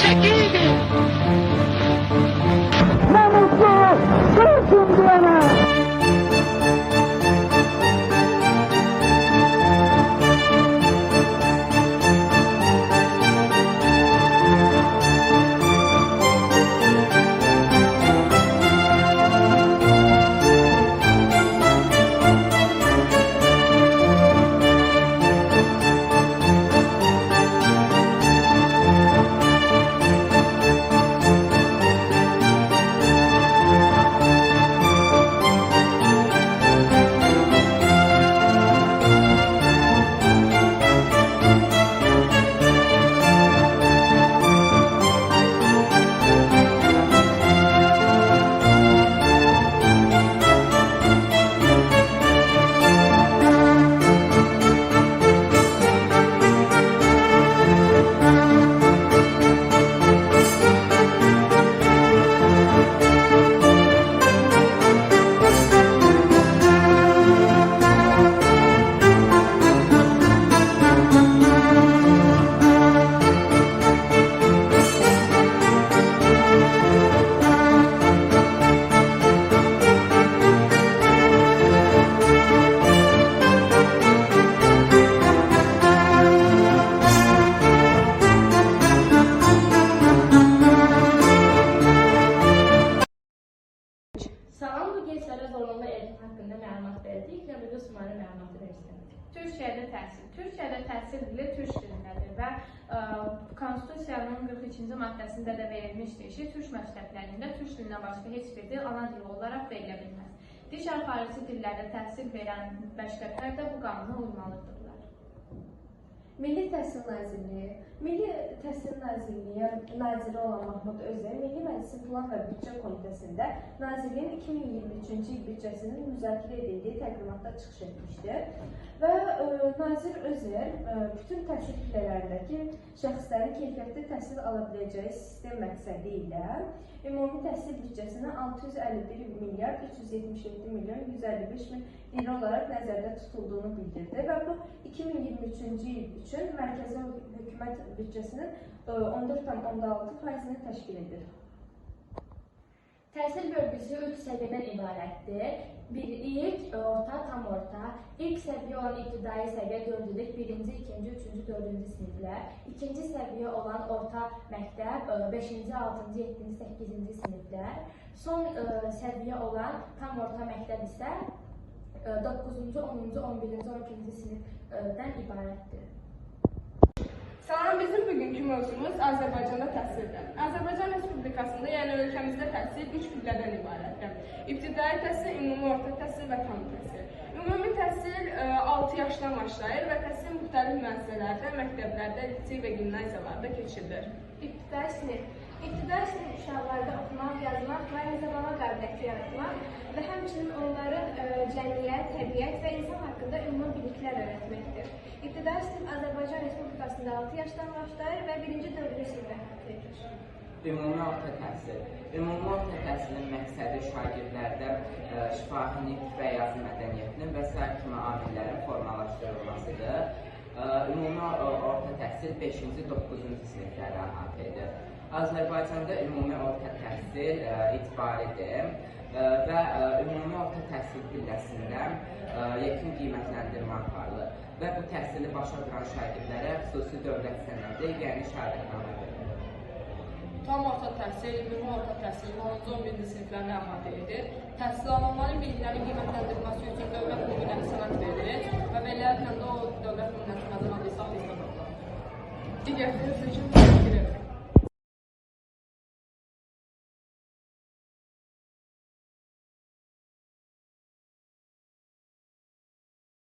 Check it. Usmanlı məlumatı versin. Türkiyədə təhsil. Türkiyədə təhsil dili türk dilindədir və ə, Konstitusiyanın 42-ci maddəsində də verilmişdir ki, türk məktəblərində türk dilindən başqa heç bir dil ana dili olaraq verilə bilməz. Digər xarici dillərdə təhsil verən məktəblər də bu qanuna uymalıdırlar. Milli Təhsil Nazirliyi, Milli Təhsil Nazirliyi naziri olan Mahmud Özər Milli Məclisin Plan və Büdcə Komitəsində Nazirliyin 2023-cü il büdcəsinin müzakirə edildiyi təqdimatda çıxış etmişdir. Və ə, Nazir Özər ə, bütün təhsil pillələrindəki şəxslərin keyfiyyətli təhsil ala biləcəyi sistem məqsədi ilə ümumi təhsil büdcəsini 651 milyard 377 milyon 155 min lira olaraq nəzərdə tutulduğunu bildirdi və bu 2023-cü il üçün mərkəzi hökumət büdcəsinin ə, 14,6 faizini təşkil edir. Təhsil bölgüsü 3 səviyyədən ibarətdir. Bir, ilk, orta, tam orta. İlk səviyyə olan ibtidai səviyyə 4-lük 1-ci, 2-ci, 3-cü, 4-cü siniflər. İkinci səviyyə olan orta məktəb 5-ci, 6-cı, 7-ci, 8-ci siniflər. Son ə, səviyyə olan tam orta məktəb isə 9-cu, 10-cu, 11-ci, 12-ci sinifdən ibarətdir. Salam, bizim bugünkü mövzumuz Azərbaycanda təhsildir. Azərbaycan Respublikasında, yəni ölkəmizdə təhsil üç pillədən ibarətdir. İbtidai təhsil, ümumi orta təhsil və tam təhsil. Ümumi təhsil e, 6 yaşdan başlayır və təhsil müxtəlif müəssisələrdə, məktəblərdə, lisey və gimnaziyalarda keçirilir. İbtidai sinif. İbtidai sinif uşaqlarda oxumaq, yazmaq və hesablama qabiliyyəti yaratmaq və həmçinin onların ə, cəmiyyət, təbiət və insan haqqında ümumi biliklər öyrətməkdir. İbtidai sinif Azərbaycan Respublikasında 6 yaşdan başlayır və 1-ci 4-cü sinifə əhatə edir. Ümumi orta təhsil. Ümumi orta təhsilin məqsədi şagirdlərdə ə, şifahi nitq və yazı mədəniyyətinin və sair kimi amillərin formalaşdırılmasıdır. Ümumi orta təhsil 5-ci, 9-cu sinifləri əhatə edir. Azərbaycanda ümumi orta təhsil ə, icbaridir ə, və ə, ümumi orta təhsil pilləsində ə, yekun qiymətləndirmə aparılır və bu təhsili başa vuran şagirdlərə xüsusi dövlət sənədi, yəni şəhadətnamə verilir. Tam orta təhsil, ümumi orta təhsil 10-cu 11-ci siniflərini əhatə edir. Təhsil alanların biliklərin qiymətləndirilməsi üçün dövlət nümunəvi sənəd verilir və beləliklə də o dövlət nümunəsi məzmununda hesab olunur. Digər təhsil üçün